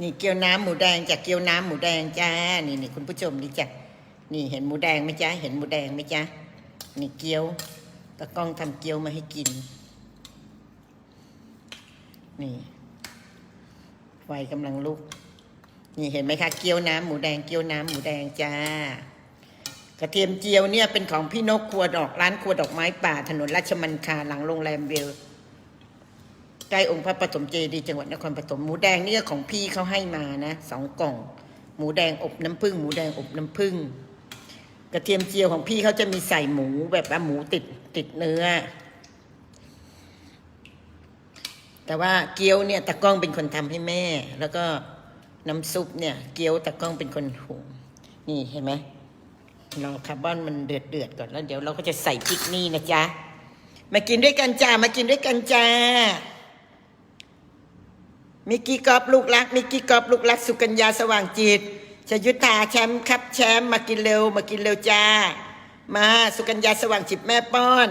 นี่เกี๊ยวน้ำหมูแดงจากเกี๊ยวน้ำหมูแดงจ้า นี่นี่คุณผู้ชมนี่จ้ะนี่เห็นหมูแดงไหมจ้าเห็นหมูแดงไหมจ้านี่เกี๊ยวตะกล้องทำเกี๊ยวมาให้กิน นี่ไฟกำลังลุก นี่เห็นไหมคะเกี๊ยวน้ำหมูแดงเกี๊ยวน้ำหมูแดงจ้า กระเทียมเจียวเนี่ยเป็นของพี่นกครัวดอกร้านครัวดอกไม้ป่าถนนราชมันคาหลังโรงแรมเวล ล้องค์พระปฐมเจดีย์จังหวัดนครปฐมหมูแดงนี่ก็ของพี่เขาให้มานะสองกล่อง หมูแดงอบน้ำผึ้งหมูแดงอบน้ำผึ้งกระเทียมเจียวของพี่เขาจะมีใส่หมูแบบว่าหมูติดติดเนื้อ แต่ว่าเกี๊ยวเนี่ยตะก้องเป็นคนทำให้แม่ แล้วก็น้ำซุปเนี่ย เกี๊ยวตะก้องเป็นคนหุงนี่เห็นไหมรอคาร์บอนมันเดือดเดือดก่อนแล้วเดี๋ยวเราก็จะใส่พริกนี่นะจ๊ะมากินด้วยกันจ้ามากินด้วยกันจ้า มิกกี้กอบลูกรักมิกกี้กอบลูกรักสุกัญญาสว่างจิตชยุทธาแชมป์ครับแชมป์มากินเร็วมากินเร็วจ้า มาสุกัญญาสว่างจิตแม่ป้อน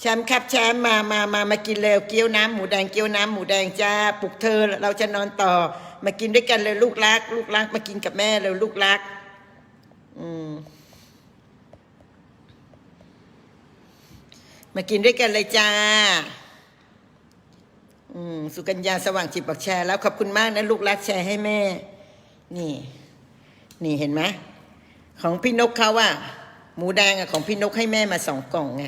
แชมป์ครับแชมป์มามามามากินเร็วเกี๊ยวน้ำหมูแดงเกี๊ยวน้ำหมูแดงจ้าปลุกเธอเราจะนอนต่อ มากินด้วยกันเลยลูกรัก ลูกรักมากินกับแม่เร็วลูกรัก อืมมากินด้วยกันเลยจ้า สุกัญญาสว่างจิตบอกแชร์แล้วขอบคุณมากนะลูกรักแชร์ให้แม่ นี่ นี่เห็นไหมของพี่นกเขาอะหมูแดงอะของพี่นกให้แม่มาสองกล่องไง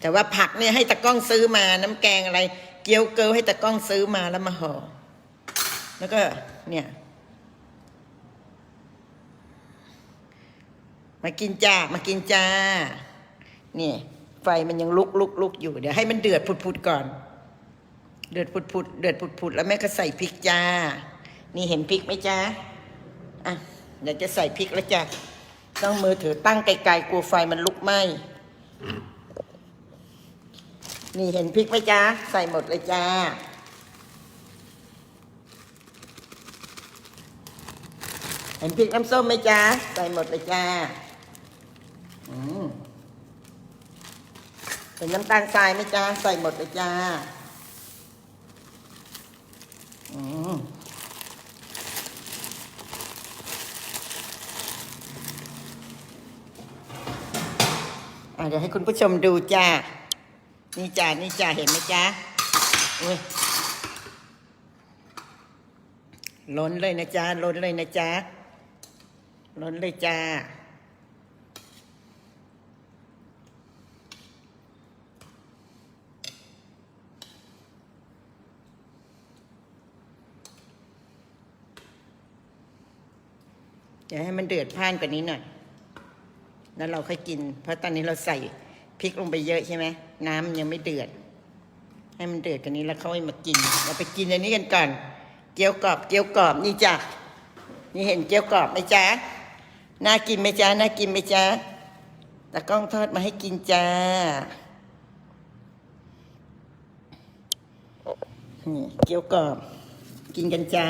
แต่ว่าผักเนี่ยให้ตะก้องซื้อมา น้ำแกงอะไร เกี๊ยวเกลียวให้ตะก้องซื้อมาแล้วมาห่อแล้วก็ เนี่ยมากินจ้า มากินจ้า นี่ ไฟมันยังลุกลุกลุกอยู่ เดี๋ยวให้มันเดือดผุดๆก่อน เดือดผุดๆเดือดผุดๆแล้วแม่ก็ใส่พริกจ้า นี่เห็นพริกไหมจ้าอะเดี๋ยวจะใส่พริกแล้วจ้ะต้องมือถือตั้งไกลๆกลัวไฟมันลุกไหม้นี่เห็นพริกไหมจ้าใส่หมดเลยจ้าเห็นพริกน้ำส้มไหมจ้าใส่หมดเลยจ้าเห็นน้ำตาลทรายไหมจ้าใส่หมดเลยจ้า เดี๋ยวให้คุณผู้ชมดูจ้า นี่จ้า นี่จ้า เห็นไหมจ้าอุ้ยล้นเลยนะจ้าล้นเลยนะจ้าล้นเลยจ้า ดี๋ยวให้มันเดือดพ่านกว่านี้หน่อย แล้วเราค่อยกิน เพราะตอนนี้เราใส่พริกลงไปเยอะใช่ไหมน้ำยังไม่เดือด ให้มันเดือดกว่านี้แล้วค่อยมากิน เราไปกินอันนี้กันก่อน เกี๊ยวกรอบ เกี๊ยวกรอบนี่จ้ะ นี่เห็นเกี๊ยวกรอบไหมจ๊ะ น่ากินไหมจ๊ะ น่ากินไหมจ๊ะตะก้องทอดมาให้กินจ้า นี่เกี๊ยวกรอบ กินกันจ้า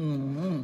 อืม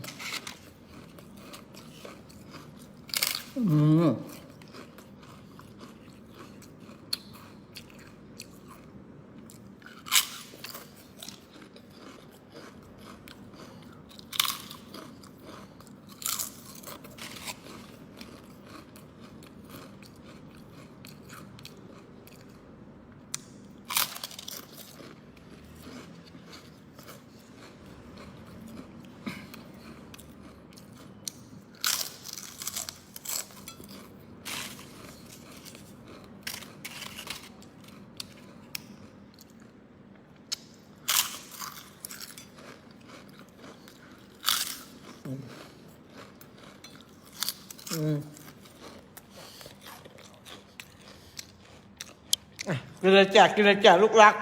กินเลยจ้ะกินเลยจ้ะลูกรัก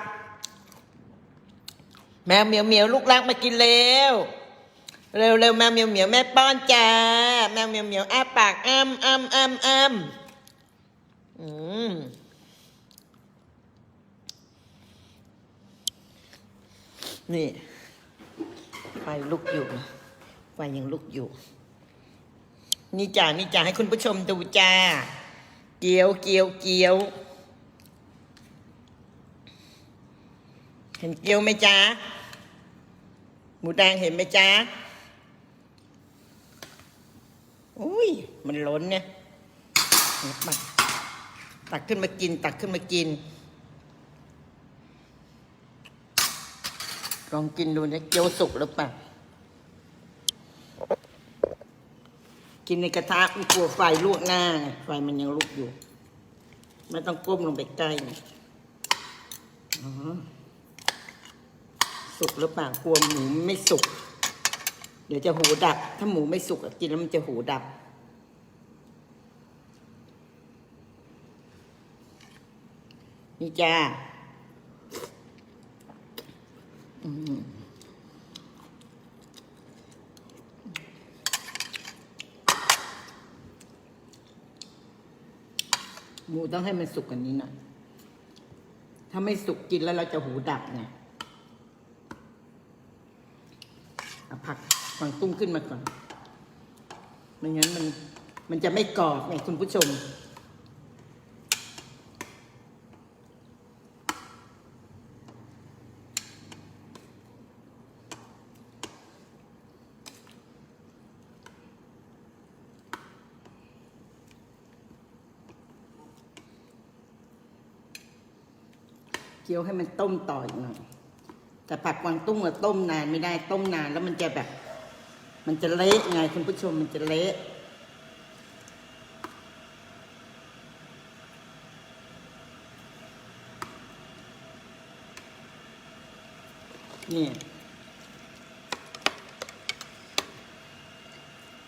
แมวเหมียวเหมียวลูกรักมากินเร็วเร็วเร็วแมวเหมียวเหมียวแม่ป้อนจ้าแมวเหมียวเหมียวอ้าปากอ้ำอ้ำอ้ำอ้ำอืมนี่ไฟลุกอยู่ไฟยังลุกอยู่ นี่จ้านี่จ้าให้คุณผู้ชมดูจ้า เกี๊ยวเกี๊ยวเกี๊ยว เห็นเกี๊ยวไหมจ้าหมูแดงเห็นไหมจ้าอุ้ย มันล้นเนี่ยตักขึ้นมากิน ตักขึ้นมากิน ลองกินดูนี่ยเกี๊ยวสุกหรือเปล่า กินในกระทะไม่กลัวไฟลวกหน้า ไฟมันยังลุกอยู่ ไม่ต้องก้มลงไปใกล้ไงอ๋อ สุกหรือเปล่ากลัวหมูไม่สุก เดี๋ยวจะหูดับ ถ้าหมูไม่สุกกินแล้วมันจะหูดับ นี่จ้าหมูต้องให้มันสุกกว่านี้หน่อยถ้าไม่สุกกินแล้วเราจะหูดับไงเอา ผักฝังตุ้มขึ้นมาก่อน ไม่งั้นมันมันจะไม่กรอบไงคุณผู้ชมเคี้ยวให้มันต้มต่ออีกหน่อย แต่ผักกวางตุ้งอะต้มนานไม่ได้ต้มนานแล้วมันจะแบบ มันจะเละไงคุณผู้ชมมันจะเละนี่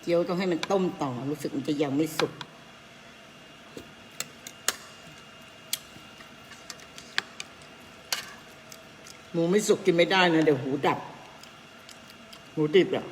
เกี๊ยวต้องให้มันต้มต่อรู้สึกมันจะยังไม่สุก มูไม่สุกกินไม่ได้นะเดี๋ยวหูดับ หูดิบอะ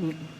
อะ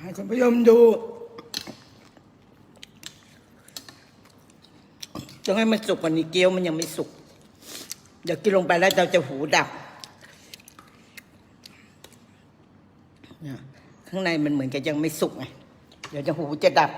ให้ คุณผู้ชมดูต้องให้มันสุกกว่านี้เกี๊ยวมันยังไม่สุก เดี๋ยวกินลงไปแล้วเราจะหูดับข้างในมันเหมือนกับยังไม่สุกไงเดี๋ยวจะหูจะดับ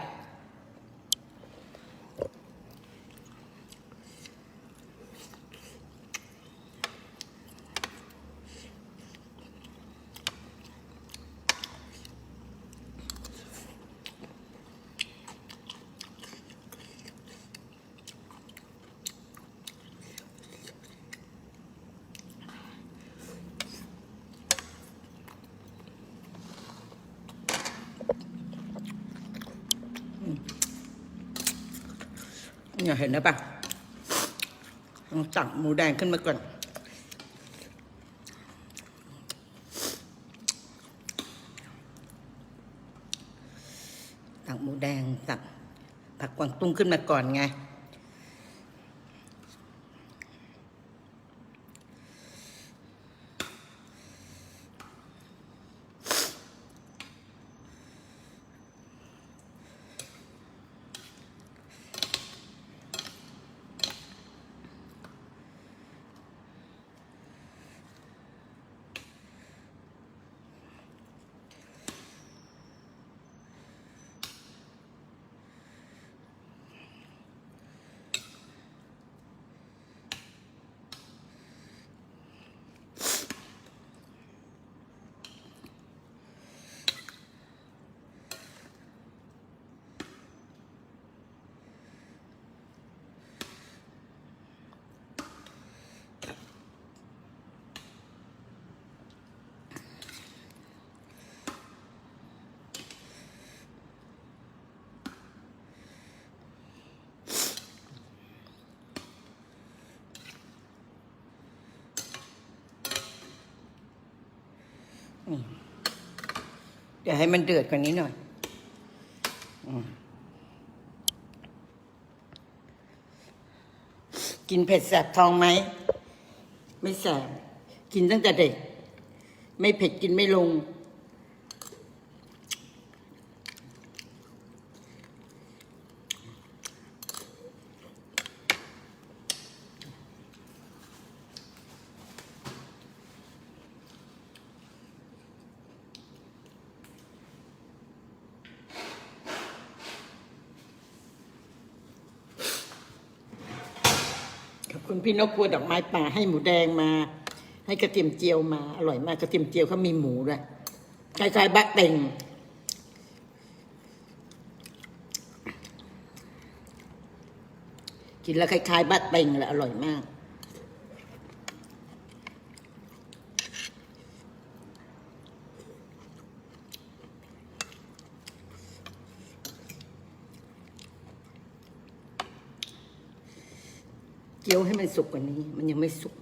เนี่ยเห็นนะปะต้องตักหมูแดงขึ้นมาก่อน ตักหมูแดงตักผักกวางตุ้งขึ้นมาก่อนไง เดี๋ยวให้มันเดือดกว่านี้หน่อยอกินเผ็ดแสบท้องไหม ไม่แสบ กินตั้งแต่เด็ก ไม่เผ็ดกินไม่ลง พี่นกครัวดอกไม้ป่าให้หมูแดงมา ให้กระเทียมเจียวมา อร่อยมากกระเทียมเจียวเขามีหมูด้วยคล้ายๆบะเต็งกินแล้วคล้ายๆบะเต็งแหละอร่อยมาก เจียวให้มันสุกกว่านี้ มันยังไม่สุก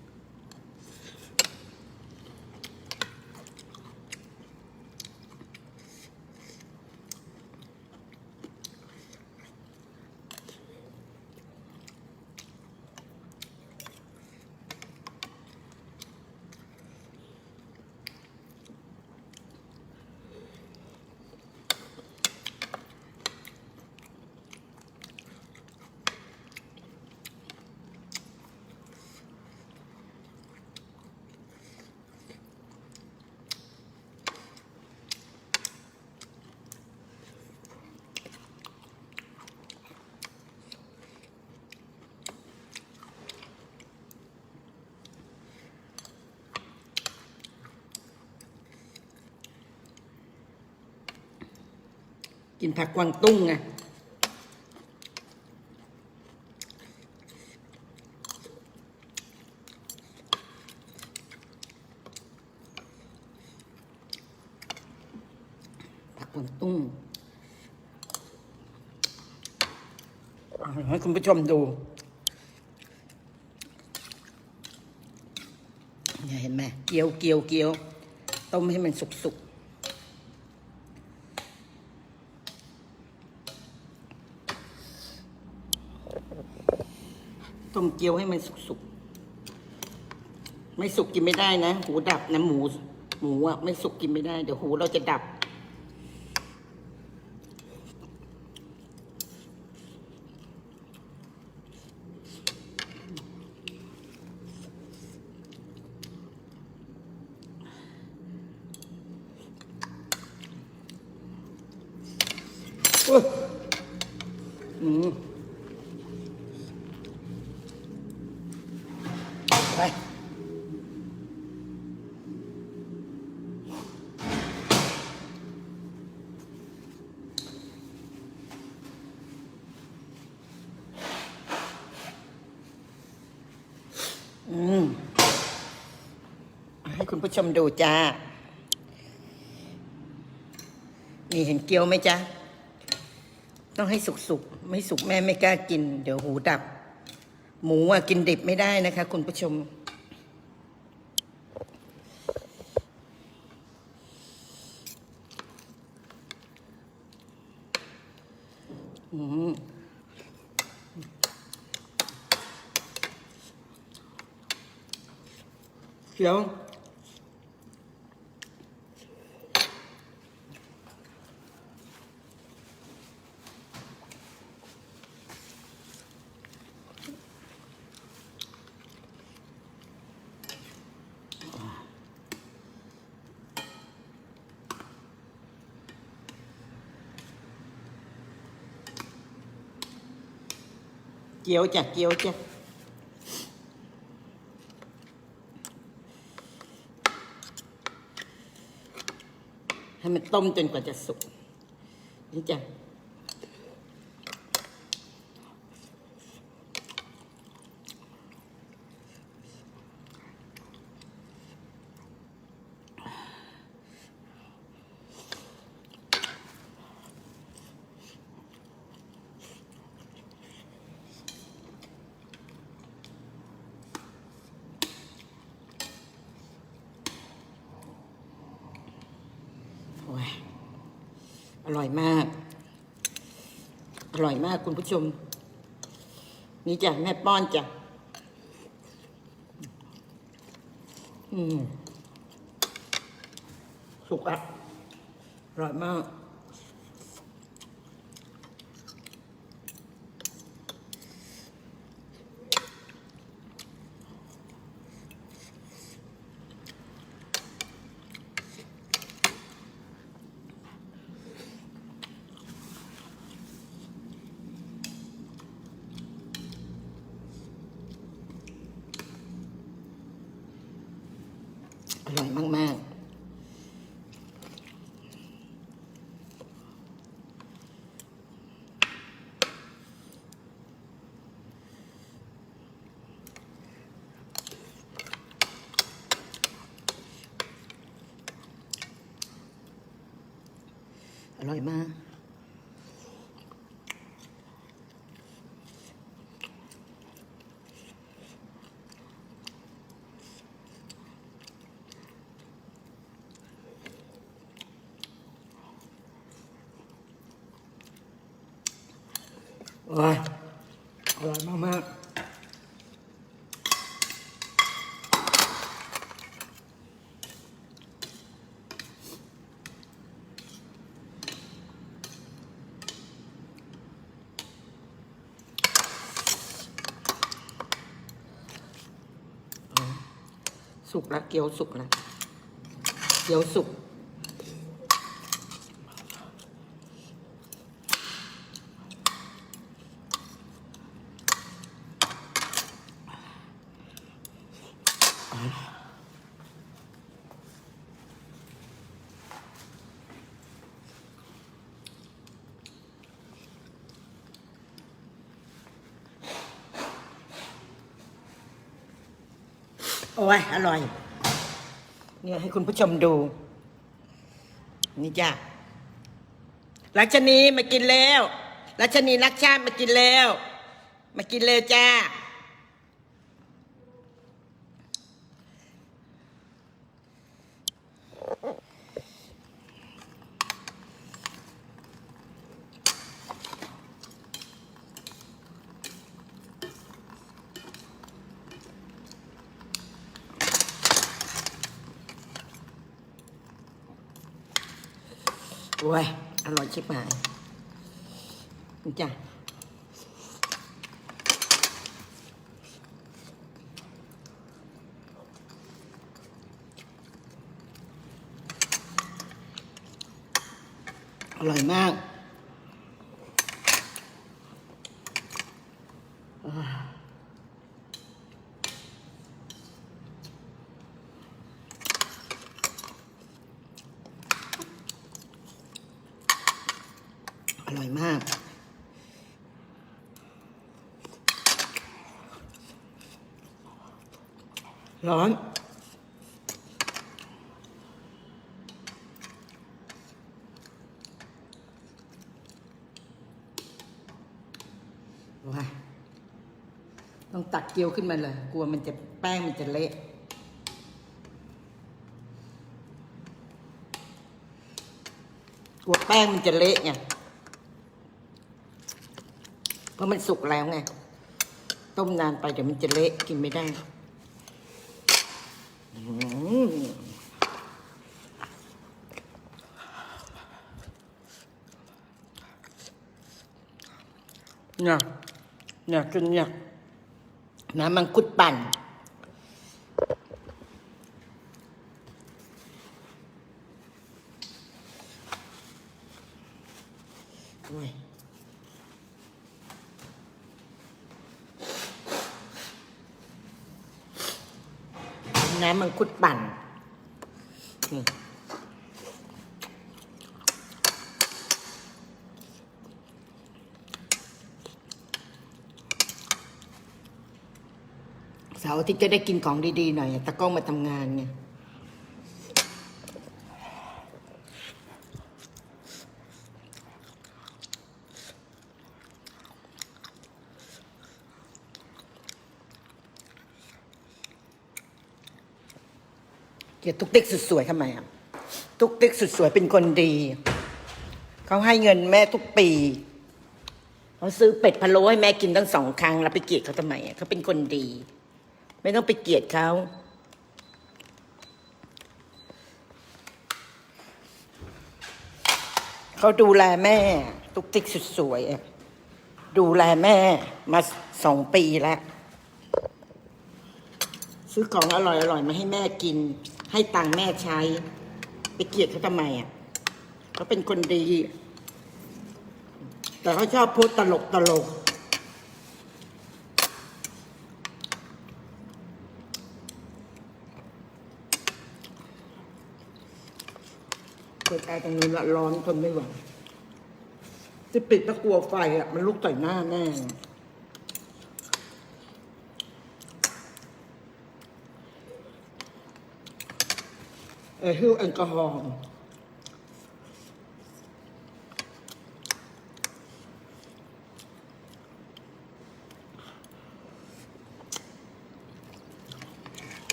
กินผักกวางตุ้งไงผักกวางตุ้งเอให้คุณผู้ชมดูเนี่ยเห็นไหมเกี๊ยวเกี๊ยวเกี๊ยวต้มให้มันสุกๆ ต้มเกี๊ยวให้มันสุกๆ ไม่สุกกินไม่ได้นะ หูดับนะหมู หมูอะไม่สุกกินไม่ได้ เดี๋ยวหูเราจะดับ คุณผู้ชมดูจ้า นี่เห็นเกี๊ยวไหมจ๊ะตต้องให้สุกๆ ไม่สุกแม่ไม่กล้ากิน เดี๋ยวหูดับ หมูอะกินดิบไม่ได้นะคะ คุณผู้ชม อืมเดี๋ยว เกี๊ยวจ้ะเกี๊ยวจ้ะให้มันต้มจนกว่าจะสุกนี่จ้ะโอ้ยอร่อยมาก อ ร่อยมากคุณผู้ชม นี่จ้ะแม่ป้อนจ้ะอืมสุกอะอร่อยมาก อร่อยมาก ๆ อร่อยมาก โอ้ยอร่อยมากๆ สุกแล้วเกี๊ยวสุกแล้วเกี๊ยวสุก โอ้ยอร่อย เนี่ยให้คุณผู้ชมดู นี่จ้ะรัชนีมากินแล้วรัชนีรักชาติมากินแล้ว มากินเลยจ้า โอ้ย อร่อยชิบหายจ้ะอร่อยมากอ่าอร่อยมาก ร้อน ว้าต้องตักเกี๊ยวขึ้นมาเลย กลัวมันจะแป้งมันจะเละกลัวแป้งมันจะเละไงเพราะมันสุกแล้วไง ต้มนานไปเดี๋ยวมันจะเละกินไม่ได้อืม เนี่ยเนี่ยกินเนี่ยน้ำมังคุดปั่นโอ้ยน้ำมังคุดปั่นนี่เสาร์อาที่จะได้กินของดีๆหน่อยตะก้องมาทำงานไงเกลียดตุ๊กติ๊กสุดสวยทำไมอะตุ๊กติ๊กสุดสวยเป็นคนดี เขาให้เงินแม่ทุกปีเขาซื้อเป็ดพะโล้ให้แม่กินตั้งสองครั้งแล้วไปเกลียดเขาทำไมอะเขาเป็นคนดี ไม่ต้องไปเกลียดเขาเขาดูแลแม่ ตุ๊กติกสุดสวยดูแลแม่มาสองปีแล้ว ซื้อของอร่อยอร่อยๆมาให้แม่กิน ให้ตังค์แม่ใช้ ไปเกลียดเขาทำไมอะเขาเป็นคนดี แต่เขาชอบพูดตลกตลก ปิดแอร์ตรงนี้ละร้อนทนไม่ไหวจะปิดตะกลัวไฟอะ มันลุกใส่หน้าแน่เออฮิ้วแอลกอฮอล์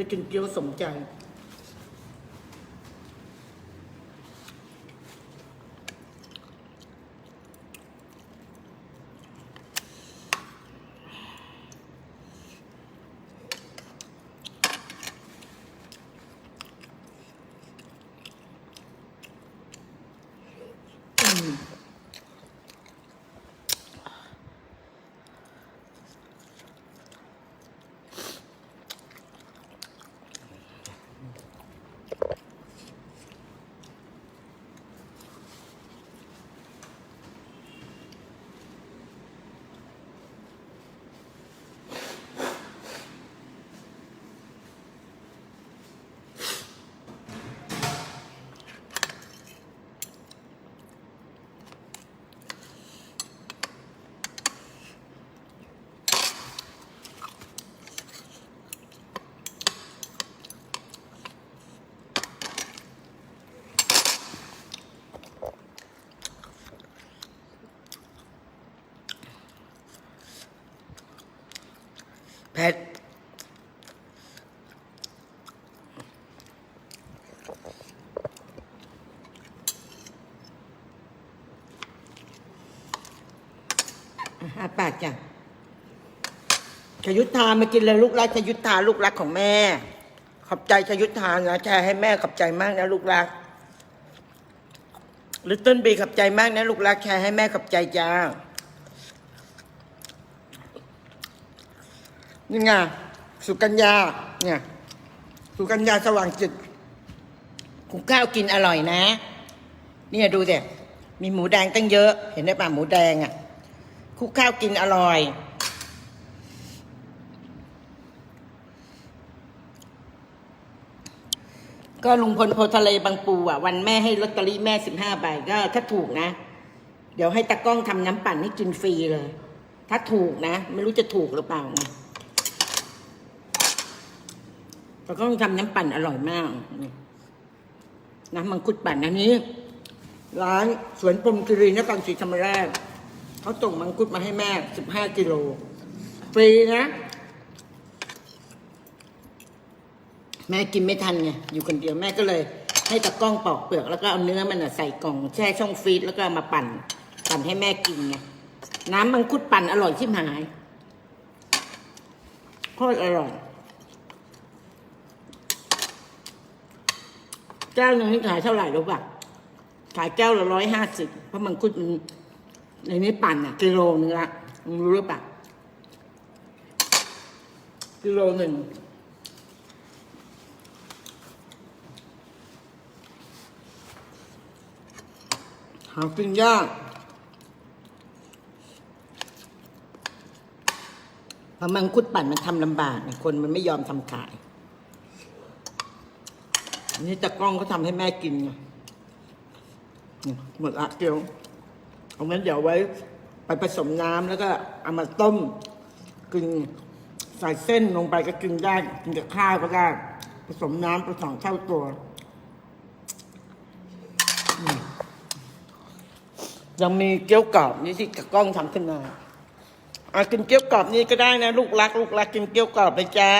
ได้กินเกี่ยวสมใจ แพท อาปากจ้ะชยุทธามากินเลยลูกรักชยุทธาลูกรักของแม่ ขอบใจชยุทธานะแชร์ให้แม่ขอบใจมากนะลูกรักลิตเติ้ลบีขอบใจมากนะลูกรักแชร์ให้แม่ขอบใจจ้านี่ไงสุกัญญาเนี่ยสุกัญญาสว่างจิต คุกข้าวกินอร่อยนะ เนี่ยดูสิมีหมูแดงตั้งเยอะ เห็นได้ป่ะหมูแดงอะ่ะคุกข้าวกินอร่อย ก็ลุงพลโพทะเลบางปูอะ วันแม่ให้ลอตเตอรี่แม่สิบห้าใบก็ถ้าถูกนะ เดี๋ยวให้ตากล้องทำน้ำปั่นให้กินฟรีเลย ถ้าถูกนะ ไม่รู้จะถูกหรือเปล่านะตากล้องทำน้ำปั่นอร่อยมาก น้ำมังคุดปั่นอันนี้ ร้านสวนปมกิรีนครศรีธรรมราชเขาส่งมังคุดมาให้แม่สิบห้ากิโลฟรีนะ แม่กินไม่ทันไงอยู่คนเดียวแม่ก็เลย ให้ตะกล้องปอกเปลือกแล้วก็เอาเนื้อมันใส่กล่องแช่ช่องฟรีซแล้วก็มาปั่น ปั่นให้แม่กินไงน้ำมังคุดปั่นอร่อยชิบหายโคตรอร่อย ก้วหนึงนี่ขายเท่าไหร่รู้ป่ะขายแก้วละร้อยห้าสิบเพราะมังคุดมันในนี้ปั่นอะกิโลนึงละมึงรู้หรือเปล่ากิโลหนึ่งหากินยากเพราะมังคุดปั่นมันทำลำบากคนมันไม่ยอมทำขาย นนี้ตะกล้องก็ทำให้แม่กินไงหมดละเกี๊ยวเอางั้นเดี๋ยวไว้ ไปผสมน้ำแล้วก็เอามาต้มกินใส่เส้นลงไปก็กินได้กินกับข้าวก็ได้ผสมน้ำไปสองเท่าตัวยังมีเกี๊ยวกรอบนี่ที่กล้องทำขึ้นมาอากินเกี๊ยวกรอบนี่ก็ได้นะ ลูกรัก ลูกรักกินเกี๊ยวกรอบไปจ้า